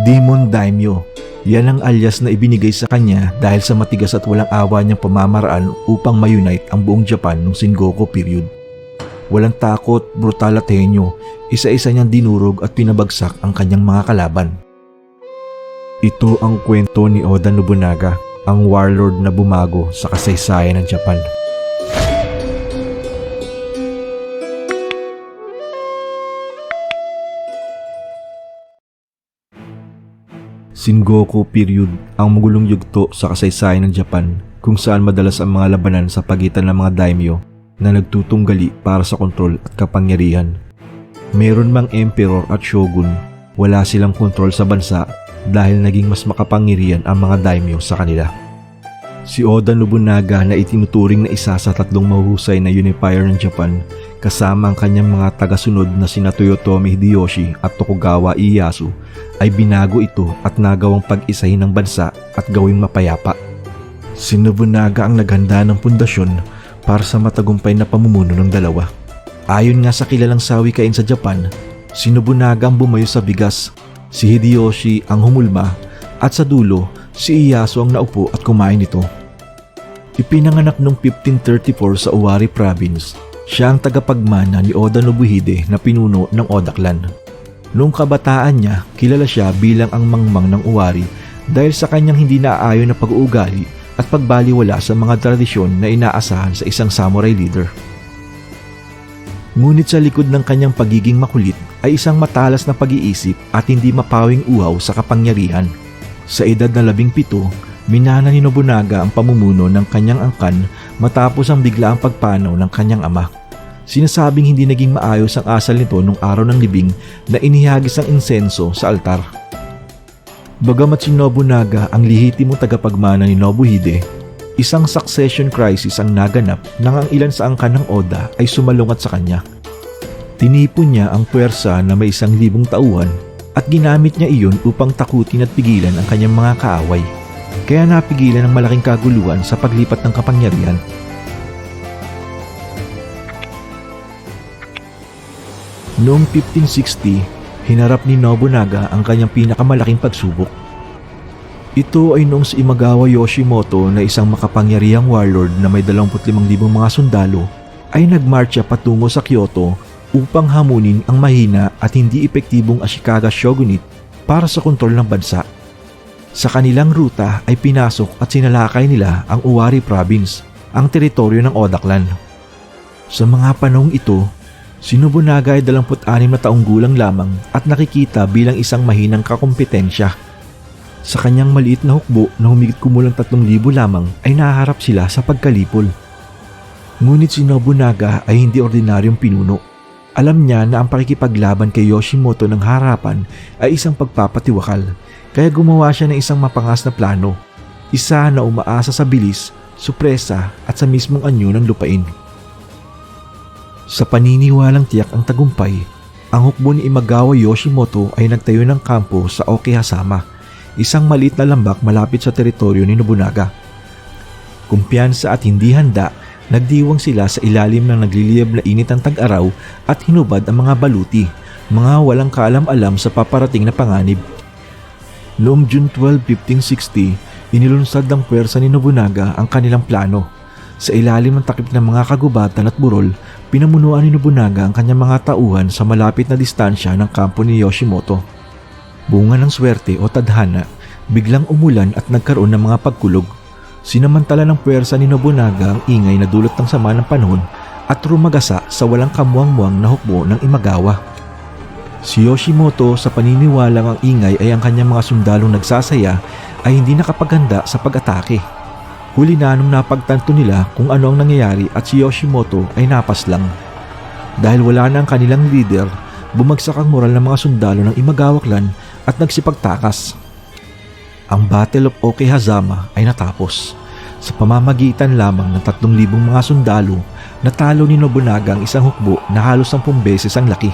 Demon Daimyo. Yan ang alias na ibinigay sa kanya dahil sa matigas at walang awa niyang pamamaraan upang ma-unite ang buong Japan noong Sengoku period. Walang takot, brutal at henyo, isa-isa niyang dinurog at pinabagsak ang kanyang mga kalaban. Ito ang kwento ni Oda Nobunaga, ang warlord na bumago sa kasaysayan ng Japan. Sengoku period ang magulong yugto sa kasaysayan ng Japan kung saan madalas ang mga labanan sa pagitan ng mga daimyo na nagtutunggali para sa kontrol at kapangyarihan. Meron mang emperor at shogun, wala silang kontrol sa bansa dahil naging mas makapangyarihan ang mga daimyo sa kanila. Si Oda Nobunaga na itinuturing na isa sa tatlong mahuhusay na unifier ng Japan kasama ang kanyang mga tagasunod na sina Toyotomi Hideyoshi at Tokugawa Ieyasu ay binago ito at nagawang pag-isahin ng bansa at gawing mapayapa. Si Nobunaga ang naghanda ng pundasyon para sa matagumpay na pamumuno ng dalawa. Ayon nga sa kilalang sawikain sa Japan, si Nobunaga ang bumayo sa bigas, si Hideyoshi ang humulma at sa dulo si Ieyasu ang naupo at kumain nito. Ipinanganak noong 1534 sa Owari Province, siya ang tagapagmana ni Oda Nobuhide na pinuno ng Oda Clan. Noong kabataan niya, kilala siya bilang ang mangmang ng Owari dahil sa kanyang hindi naaayon na pag-uugali at pagbaliwala sa mga tradisyon na inaasahan sa isang samurai leader. Ngunit sa likod ng kanyang pagiging makulit ay isang matalas na pag-iisip at hindi mapawing uhaw sa kapangyarihan. Sa edad na labing pito, minana ni Nobunaga ang pamumuno ng kanyang angkan matapos ang biglaang pagpanaw ng kanyang ama. Sinasabing hindi naging maayos ang asal nito nung araw ng libing na inihagis ang insenso sa altar. Bagamat si Nobunaga ang lehitimong tagapagmana ni Nobuhide, isang succession crisis ang naganap nang ang ilan sa angkan ng Oda ay sumalungat sa kanya. Tinipon niya ang puwersa na may isang libong tauhan at ginamit niya iyon upang takutin at pigilan ang kanyang mga kaaway. Kaya napigilan ang malaking kaguluhan sa paglipat ng kapangyarihan. Noong 1560, hinarap ni Nobunaga ang kanyang pinakamalaking pagsubok. Ito ay noong si Imagawa Yoshimoto na isang makapangyarihang warlord na may 25,000 mga sundalo ay nagmarcha patungo sa Kyoto upang hamunin ang mahina at hindi epektibong Ashikaga Shogunate para sa kontrol ng bansa. Sa kanilang ruta ay pinasok at sinalakay nila ang Uwari Province, ang teritoryo ng Oda Clan. Sa mga panahong ito, si Nobunaga ay 26 na taong gulang lamang at nakikita bilang isang mahinang kakompetensya. Sa kanyang maliit na hukbo na humigit kumulang 3,000 lamang ay naharap sila sa pagkalipol. Ngunit si Nobunaga ay hindi ordinaryong pinuno. Alam niya na ang pakikipaglaban kay Yoshimoto ng harapan ay isang pagpapatiwakal, kaya gumawa siya ng isang mapangas na plano. Isa na umaasa sa bilis, supresa at sa mismong anyo ng lupain. Sa paniniwalang tiyak ang tagumpay, ang hukbo ni Imagawa Yoshimoto ay nagtayo ng kampo sa Okehasama, isang maliit na lambak malapit sa teritoryo ni Nobunaga. Kumpiyansa at hindi handa, nagdiwang sila sa ilalim ng nagliliyab na init ng tag-araw at hinubad ang mga baluti, mga walang kaalam-alam sa paparating na panganib. Noong June 12, 1560, inilunsad ng puwersa ni Nobunaga ang kanilang plano. Sa ilalim ng takip ng mga kagubatan at burol, pinamunuan ni Nobunaga ang kanyang mga tauhan sa malapit na distansya ng kampo ni Yoshimoto. Bunga ng swerte o tadhana, biglang umulan at nagkaroon ng mga pagkulog. Sinamantala ng puwersa ni Nobunaga ang ingay na dulot ng sama ng panahon at rumagasa sa walang kamuang-muang na hukbo ng Imagawa. Si Yoshimoto sa paniniwalang ang ingay ay ang kanyang mga sundalong nagsasaya ay hindi nakapaghanda sa pag-atake. Huli na nung napagtanto nila kung ano ang nangyayari at si Yoshimoto ay napaslang. Dahil wala na ang kanilang leader, bumagsak ang moral ng mga sundalo ng Imagawa clan at nagsipagtakas. Ang Battle of Okehazama ay natapos. Sa pamamagitan lamang ng 3,000 mga sundalo, natalo ni Nobunaga ang isang hukbo na halos 10 beses ang laki.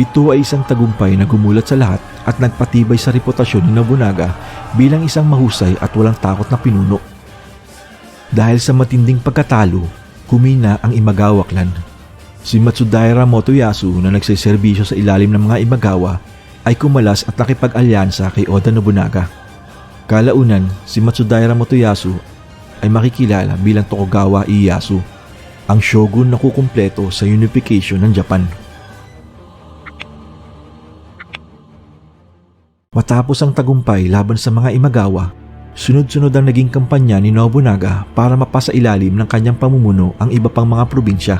Ito ay isang tagumpay na gumulat sa lahat at nagpatibay sa reputasyon ni Nobunaga bilang isang mahusay at walang takot na pinuno. Dahil sa matinding pagkatalo, kumina ang Imagawa clan. Si Matsudaira Motoyasu na nagsiservisyo sa ilalim ng mga Imagawa ay kumalas at nakipag-alyansa kay Oda Nobunaga. Kalaunan, si Matsudaira Motoyasu ay makikilala bilang Tokugawa Ieyasu, ang shogun na kukumpleto sa unification ng Japan. Matapos ang tagumpay laban sa mga Imagawa, sunod-sunod ang naging kampanya ni Nobunaga para mapasa ilalim ng kanyang pamumuno ang iba pang mga probinsya.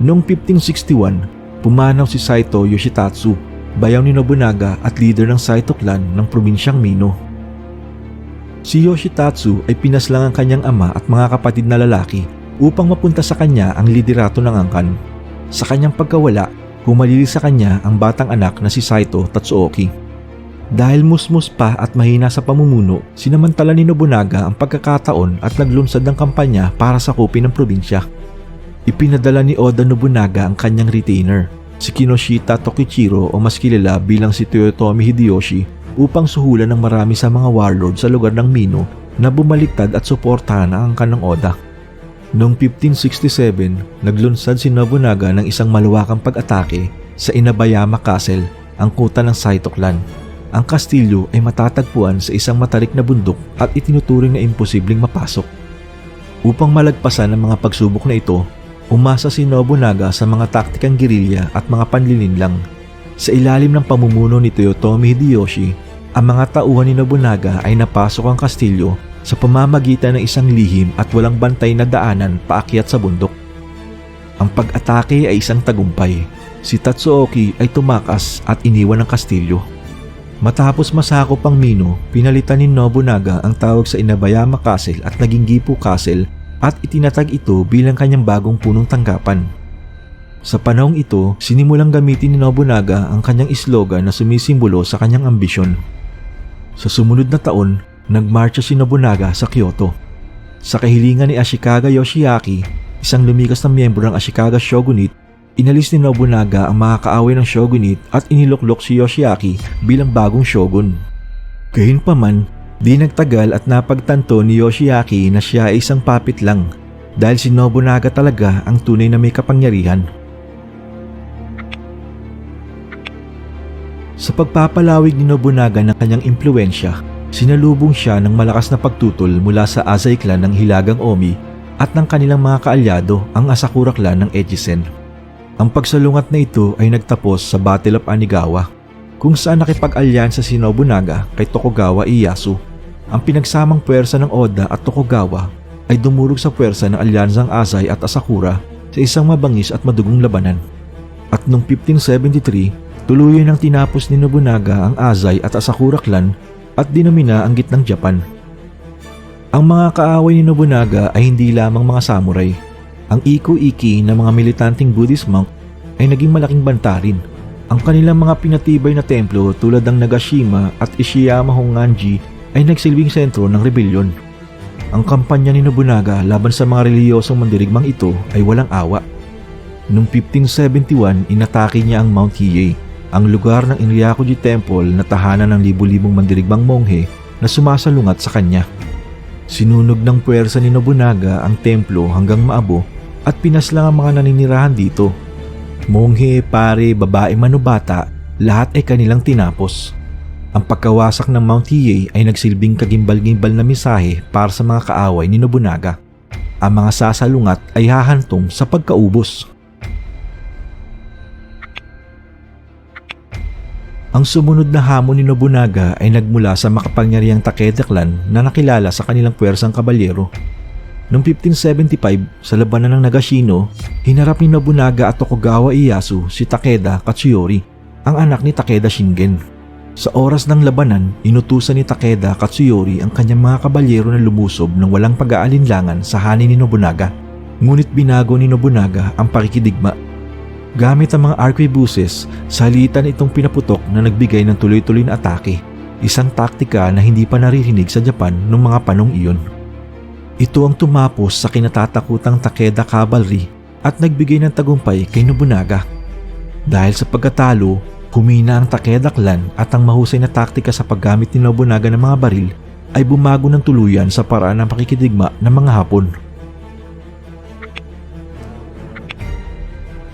Noong 1561, pumanaw si Saito Yoshitatsu, bayaw ni Nobunaga at leader ng Saito clan ng probinsyang Mino. Si Yoshitatsu ay pinaslang ang kanyang ama at mga kapatid na lalaki upang mapunta sa kanya ang liderato ng angkan. Sa kanyang pagkawala, humalili sa kanya ang batang anak na si Saito Tatsuoki. Dahil musmus pa at mahina sa pamumuno, sinamantala ni Nobunaga ang pagkakataon at naglunsad ng kampanya para sakupin ang probinsya. Ipinadala ni Oda Nobunaga ang kanyang retainer, si Kinoshita Tokichiro o mas kilala bilang si Toyotomi Hideyoshi upang suhulan ng marami sa mga warlord sa lugar ng Mino na bumaliktad at suportahan ang angkan ng Oda. Noong 1567, naglunsad si Nobunaga ng isang maluwakang pag-atake sa Inabayama Castle, ang kuta ng Saito clan. Ang kastilyo ay matatagpuan sa isang matarik na bundok at itinuturing na imposibleng mapasok. Upang malagpasan ang mga pagsubok na ito, umasa si Nobunaga sa mga taktikang gerilya at mga panlilinlang. Sa ilalim ng pamumuno ni Toyotomi Hideyoshi, ang mga tauhan ni Nobunaga ay napasok ang kastilyo sa pamamagitan ng isang lihim at walang bantay na daanan paakyat sa bundok. Ang pag-atake ay isang tagumpay. Si Tatsuoki ay tumakas at iniwan ang kastilyo. Matapos masakop ang Mino, pinalitan ni Nobunaga ang tawag sa Inabayama Castle at naging Gipu Castle at itinatag ito bilang kanyang bagong punong tanggapan. Sa panahong ito, sinimulang gamitin ni Nobunaga ang kanyang slogan na sumisimbolo sa kanyang ambisyon. Sa sumunod na taon, nagmarcha si Nobunaga sa Kyoto. Sa kahilingan ni Ashikaga Yoshiaki, isang lumikas na miyembro ng Ashikaga Shogunate, inalis ni Nobunaga ang mga kaaway ng shogunate at iniluklok si Yoshiaki bilang bagong shogun. Gayunpaman, di nagtagal at napagtanto ni Yoshiaki na siya ay isang puppet lang dahil si Nobunaga talaga ang tunay na may kapangyarihan. Sa pagpapalawig ni Nobunaga ng kanyang impluensya, sinalubong siya ng malakas na pagtutol mula sa Azai clan ng Hilagang Omi at ng kanilang mga kaalyado ang Asakura clan ng Eijisen. Ang pagsalungat na ito ay nagtapos sa Battle of Anigawa kung saan nakipag-alyansa si Nobunaga kay Tokugawa Ieyasu. Ang pinagsamang puwersa ng Oda at Tokugawa ay dumurog sa puwersa ng alyansang Azai at Asakura sa isang mabangis at madugong labanan. At noong 1573, tuluyan nang tinapos ni Nobunaga ang Azai at Asakura clan at dinamina ang gitnang Japan. Ang mga kaaway ni Nobunaga ay hindi lamang mga samurai. Ang Iko-Iki na mga militanteng Buddhist monk ay naging malaking banta rin. Ang kanilang mga pinatibay na templo tulad ng Nagashima at Ishiyama Honganji ay nagsilbing sentro ng rebelyon. Ang kampanya ni Nobunaga laban sa mga reliyosong mandirigmang ito ay walang awa. Noong 1571, inatake niya ang Mount Hiei, ang lugar ng Inryakuji Temple na tahanan ng libu-libong mandirigmang monghe na sumasalungat sa kanya. Sinunog ng puwersa ni Nobunaga ang templo hanggang maabo at pinaslang ang mga naninirahan dito. Monghe, pare, babae manubata, lahat ay kanilang tinapos. Ang pagkawasak ng Mount Hiei ay nagsilbing kagimbal-gimbal na misahe para sa mga kaaway ni Nobunaga. Ang mga sasalungat ay hahantong sa pagkaubos. Ang sumunod na hamon ni Nobunaga ay nagmula sa makapangyarihang Takeda clan na nakilala sa kanilang puwersang kabalyero. Noong 1575, sa labanan ng Nagashino, hinarap ni Nobunaga at Tokugawa Ieyasu si Takeda Katsuyori, ang anak ni Takeda Shingen. Sa oras ng labanan, inutusan ni Takeda Katsuyori ang kanyang mga kabalyero na lumusob ng walang pag-aalinlangan sa hanin ni Nobunaga. Ngunit binago ni Nobunaga ang pakikidigma Gamit ang mga arquebuses, salitan itong pinaputok na nagbigay ng tuloy-tuloy na atake, isang taktika na hindi pa naririnig sa Japan noong mga panong iyon. Ito ang tumapos sa kinatatakutang Takeda Cavalry at nagbigay ng tagumpay kay Nobunaga. Dahil sa pagkatalo, humina ang Takeda clan at ang mahusay na taktika sa paggamit ni Nobunaga ng mga baril ay bumago ng tuluyan sa paraan ng pakikidigma ng mga Hapon.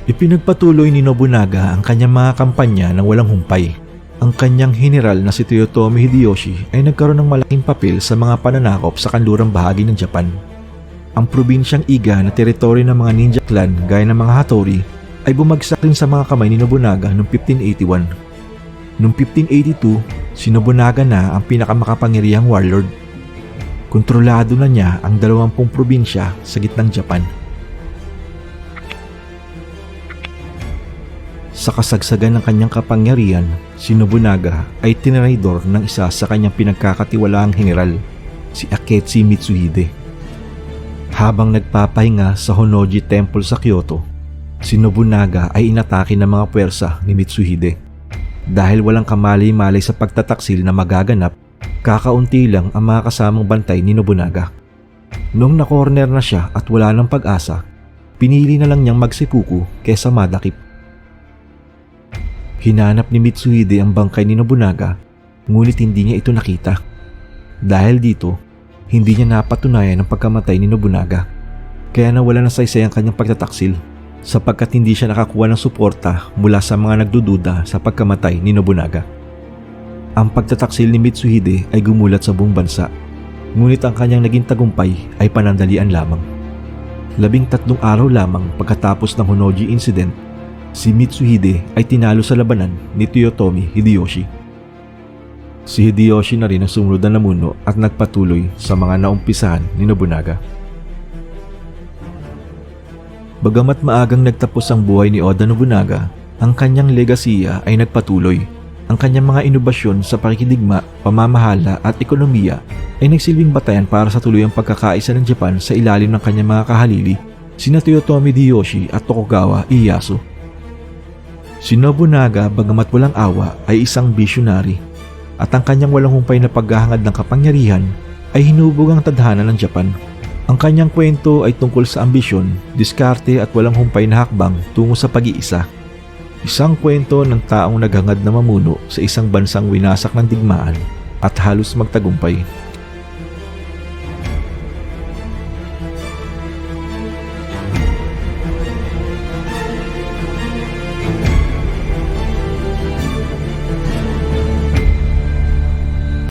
Ipinagpatuloy ni Nobunaga ang kanyang mga kampanya ng walang humpay. Ang kanyang general na si Toyotomi Hideyoshi ay nagkaroon ng malaking papel sa mga pananakop sa kanlurang bahagi ng Japan. Ang probinsyang Iga na teritoryo ng mga ninja clan gaya ng mga Hattori ay bumagsak rin sa mga kamay ni Nobunaga noong 1581. Noong 1582, si Nobunaga na ang pinakamakapangyarihang warlord. Kontrolado na niya ang 20 probinsya sa gitnang Japan. Sa kasagsagan ng kanyang kapangyarihan, si Nobunaga ay tinraidor ng isa sa kanyang pinagkakatiwalaang general, si Akechi Mitsuhide. Habang nagpapahinga sa Honoji Temple sa Kyoto, si Nobunaga ay inatake ng mga puwersa ni Mitsuhide. Dahil walang kamali-malay sa pagtataksil na magaganap, kakaunti lang ang mga kasamang bantay ni Nobunaga. Noong na-corner na siya at wala ng pag-asa, pinili na lang niyang magsipuku kesa madakip. Hinanap ni Mitsuhide ang bangkay ni Nobunaga ngunit hindi niya ito nakita. Dahil dito, hindi niya napatunayan ang pagkamatay ni Nobunaga. Kaya nawala na saysay ang kanyang pagtataksil sapagkat hindi siya nakakuha ng suporta mula sa mga nagdududa sa pagkamatay ni Nobunaga. Ang pagtataksil ni Mitsuhide ay gumulat sa buong bansa ngunit ang kanyang naging tagumpay ay panandalian lamang. Labing tatlong araw lamang pagkatapos ng Honoji incident si Mitsuhide ay tinalo sa labanan ni Toyotomi Hideyoshi. Si Hideyoshi na rin ang sumunod na namuno at nagpatuloy sa mga naumpisahan ni Nobunaga. Bagamat maagang nagtapos ang buhay ni Oda Nobunaga, ang kanyang legasiya ay nagpatuloy. Ang kanyang mga inobasyon sa pakikidigma, pamamahala at ekonomiya ay nagsilbing batayan para sa tuluyang pagkakaisa ng Japan sa ilalim ng kanyang mga kahalili, sina Toyotomi Hideyoshi at Tokugawa Ieyasu. Si Nobunaga, bagamat walang awa, ay isang visionary at ang kanyang walang humpay na paghahangad ng kapangyarihan ay hinubog ang tadhana ng Japan. Ang kanyang kwento ay tungkol sa ambisyon, diskarte at walang humpay na hakbang tungo sa pag-iisa. Isang kwento ng taong naghangad na mamuno sa isang bansang winasak ng digmaan at halos magtagumpay.